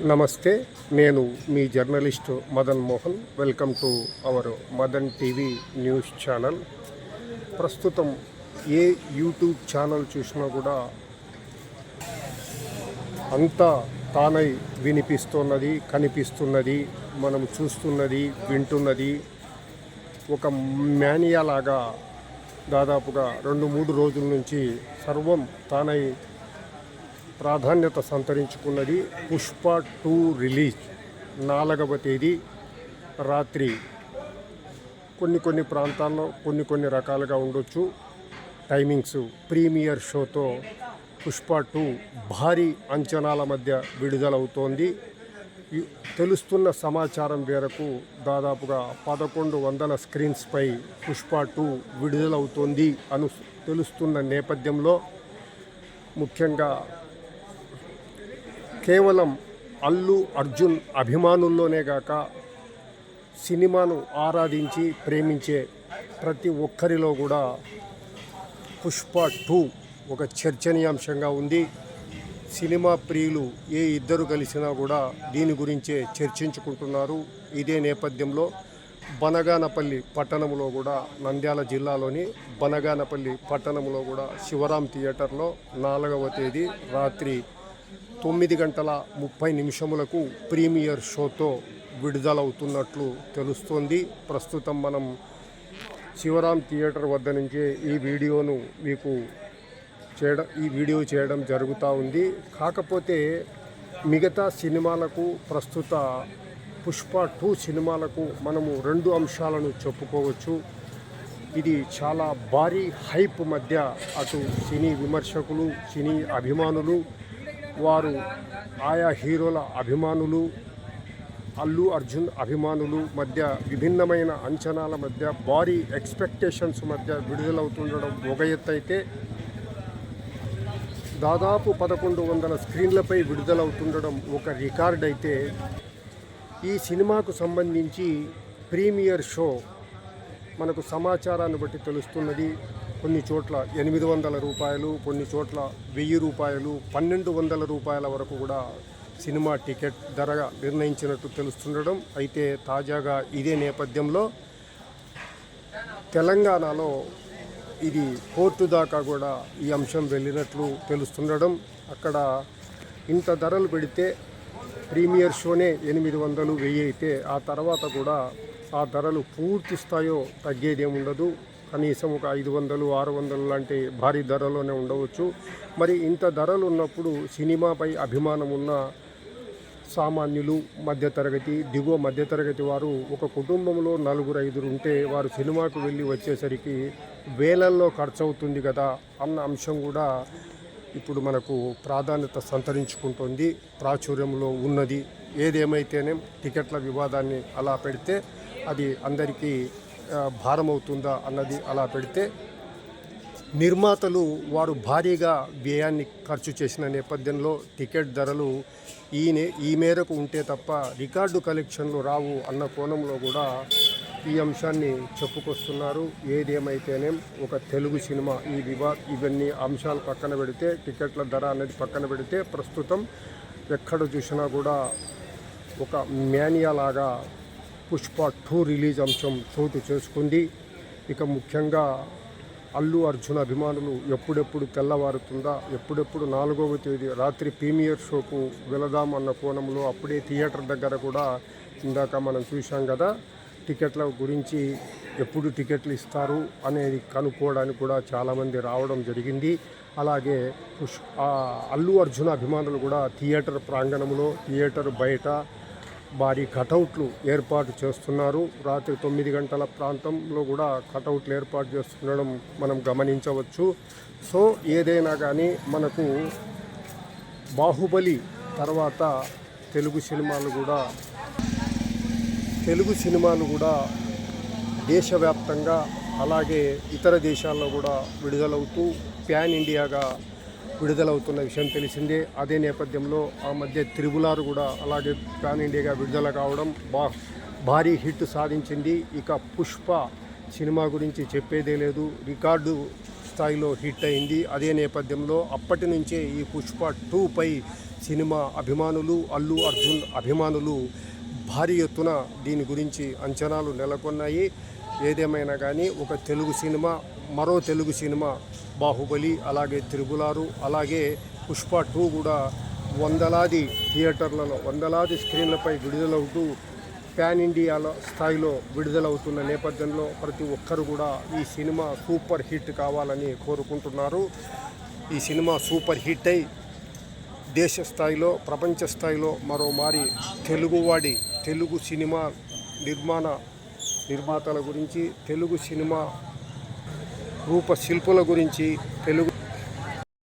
నమస్తే నేను మీ journalist Madan Mohan. Welcome to our Madan TV news channel. ప్రస్తుతం ఏ యూట్యూబ్ ఛానల్ చూసినా కూడా అంతా తానై వినిపిస్తున్నది కనిపిస్తున్నది మనం చూస్తున్నది వింటున్నది. ఒక మేనియాలాగా దాదాపుగా రెండు మూడు రోజుల నుంచి సర్వం తానై ప్రాధాన్యత సంతరించుకున్నది పుష్ప టూ రిలీజ్ నాలుగవ తేదీ రాత్రి. కొన్ని కొన్ని ప్రాంతాల్లో కొన్ని కొన్ని రకాలుగా ఉండొచ్చు. టైమింగ్స్ ప్రీమియర్ షోతో పుష్ప టూ భారీ అంచనాల మధ్య విడుదలవుతోంది. తెలుస్తున్న సమాచారం మేరకు దాదాపుగా పదకొండు వందల స్క్రీన్స్పై పుష్ప టూ విడుదలవుతోంది అను తెలుస్తున్న నేపథ్యంలో ముఖ్యంగా కేవలం అల్లు అర్జున్ అభిమానుల్లోనే గాక సినిమాను ఆరాధించి ప్రేమించే ప్రతి ఒక్కరిలో కూడా పుష్ప టూ ఒక చర్చనీయాంశంగా ఉంది. సినిమా ప్రియులు ఏ ఇద్దరు కలిసినా కూడా దీని గురించే చర్చించుకుంటున్నారు. ఇదే నేపథ్యంలో బనగానపల్లి పట్టణంలో కూడా నంద్యాల జిల్లాలోని బనగానపల్లి పట్టణంలో కూడా శివరాం థియేటర్లో నాలుగవ తేదీ రాత్రి తొమ్మిది గంటల ముప్పై నిమిషములకు ప్రీమియర్ షోతో విడుదలవుతున్నట్లు తెలుస్తోంది. ప్రస్తుతం మనం శివరాం థియేటర్ వద్ద నుంచే ఈ వీడియోను మీకు చేయడం ఈ వీడియో చేయడం జరుగుతూ ఉంది. కాకపోతే మిగతా సినిమాలకు ప్రస్తుత పుష్ప టూ సినిమాలకు మనము రెండు అంశాలను చెప్పుకోవచ్చు. ఇది చాలా భారీ హైప్ మధ్య అటు సినీ విమర్శకులు సినీ అభిమానులు వారు ఆయా హీరోల అభిమానులు అల్లు అర్జున్ అభిమానులు మధ్య విభిన్నమైన అంచనాల మధ్య భారీ ఎక్స్పెక్టేషన్స్ మధ్య విడుదలవుతుండడం ఒక ఎత్తు అయితే దాదాపు పదకొండు వందల స్క్రీన్లపై విడుదలవుతుండడం ఒక రికార్డ్ అయితే ఈ సినిమాకు సంబంధించి ప్రీమియర్ షో మనకు సమాచారాన్ని బట్టి తెలుస్తున్నది. కొన్ని చోట్ల ఎనిమిది వందల రూపాయలు కొన్ని చోట్ల వెయ్యి రూపాయలు పన్నెండు వందల రూపాయల వరకు కూడా సినిమా టికెట్ ధరగా నిర్ణయించినట్టు తెలుస్తుండడం అయితే తాజాగా ఇదే నేపథ్యంలో తెలంగాణలో ఇది కోర్టు దాకా కూడా ఈ అంశం వెళ్ళినట్లు తెలుస్తుండడం. అక్కడ ఇంత ధరలు పెడితే ప్రీమియర్ షోనే ఎనిమిది వందలు వెయ్యి అయితే ఆ తర్వాత కూడా ఆ ధరలు పూర్తి స్థాయిలో తగ్గేదేముండదు. కనీసం ఒక ఐదు వందలు ఆరు వందలు లాంటి భారీ ధరలోనే ఉండవచ్చు. మరి ఇంత ధరలు ఉన్నప్పుడు సినిమాపై అభిమానం ఉన్న సామాన్యులు మధ్యతరగతి దిగువ మధ్యతరగతి వారు ఒక కుటుంబంలో నలుగురు ఐదురు ఉంటే వారు సినిమాకు వెళ్ళి వచ్చేసరికి వేలల్లో ఖర్చు అవుతుంది కదా అన్న అంశం కూడా ఇప్పుడు మనకు ప్రాధాన్యత సంతరించుకుంటుంది ప్రాచుర్యంలో ఉన్నది. ఏదేమైతేనే టికెట్ల వివాదాన్ని అలా పెడితే అది అందరికీ భారమవుతుందా అన్నది అలా పెడితే నిర్మాతలు వారు భారీగా వ్యయాన్ని ఖర్చు చేసిన నేపథ్యంలో టికెట్ ధరలు ఈ నే ఈ మేరకు ఉంటే తప్ప రికార్డు కలెక్షన్లు రావు అన్న కోణంలో కూడా ఈ అంశాన్ని చెప్పుకొస్తున్నారు. ఏదేమైతేనేం ఒక తెలుగు సినిమా ఈ వివా ఇవన్నీ అంశాలు పక్కన పెడితే టికెట్ల ధర అనేది పక్కన పెడితే ప్రస్తుతం ఎక్కడ చూసినా కూడా ఒక మేనియాలాగా పుష్ప టూ రిలీజ్ అంశం చోటు చేసుకుంది. ఇక ముఖ్యంగా అల్లు అర్జున్ అభిమానులు ఎప్పుడెప్పుడు తెల్లవారుతుందా ఎప్పుడెప్పుడు నాలుగవ తేదీ రాత్రి ప్రీమియర్ షోకు వెళదాం అన్న కోణంలో అప్పుడే థియేటర్ దగ్గర కూడా ఇందాక మనం చూసాం కదా టికెట్ల గురించి ఎప్పుడు టికెట్లు ఇస్తారు అనేది కనుక్కోవడానికి కూడా చాలామంది రావడం జరిగింది. అలాగే పుష్ అల్లు అర్జున్ అభిమానులు కూడా థియేటర్ ప్రాంగణంలో థియేటర్ బయట భారీ కటౌట్లు ఏర్పాటు చేస్తున్నారు. రాత్రి తొమ్మిది గంటల ప్రాంతంలో కూడా కటౌట్లు ఏర్పాటు చేస్తుండడం మనం గమనించవచ్చు. సో ఏదైనా కానీ మనకు బాహుబలి తర్వాత తెలుగు సినిమాలు కూడా తెలుగు సినిమాలు కూడా దేశవ్యాప్తంగా అలాగే ఇతర దేశాల్లో కూడా విడుదలవుతూ ప్యాన్ ఇండియాగా విడుదలవుతున్న విషయం తెలిసిందే. అదే నేపథ్యంలో ఆ మధ్య త్రిబులారు కూడా అలాగే ప్యాన్ ఇండియాగా విడుదల కావడం బా భారీ హిట్ సాధించింది. ఇక పుష్ప సినిమా గురించి చెప్పేదే లేదు. రికార్డు స్థాయిలో హిట్ అయింది. అదే నేపథ్యంలో అప్పటి నుంచే ఈ పుష్ప టూపై సినిమా అభిమానులు అల్లు అర్జున్ అభిమానులు భారీ ఎత్తున దీని గురించి అంచనాలు నెలకొన్నాయి. ఏదేమైనా కానీ ఒక తెలుగు సినిమా మరో తెలుగు సినిమా బాహుబలి అలాగే త్రిబులారు అలాగే పుష్ప టూ కూడా వందలాది థియేటర్లలో వందలాది స్క్రీన్లపై విడుదలవుతూ పాన్ ఇండియాలో స్థాయిలో విడుదలవుతున్న నేపథ్యంలో ప్రతి ఒక్కరు కూడా ఈ సినిమా సూపర్ హిట్ కావాలని కోరుకుంటున్నారు. ఈ సినిమా సూపర్ హిట్ అయి దేశ స్థాయిలో ప్రపంచ స్థాయిలో మరోమారి తెలుగువాడి తెలుగు సినిమా నిర్మాణ నిర్మాతల గురించి తెలుగు సినిమా రూపశిల్పుల గురించి తెలుగు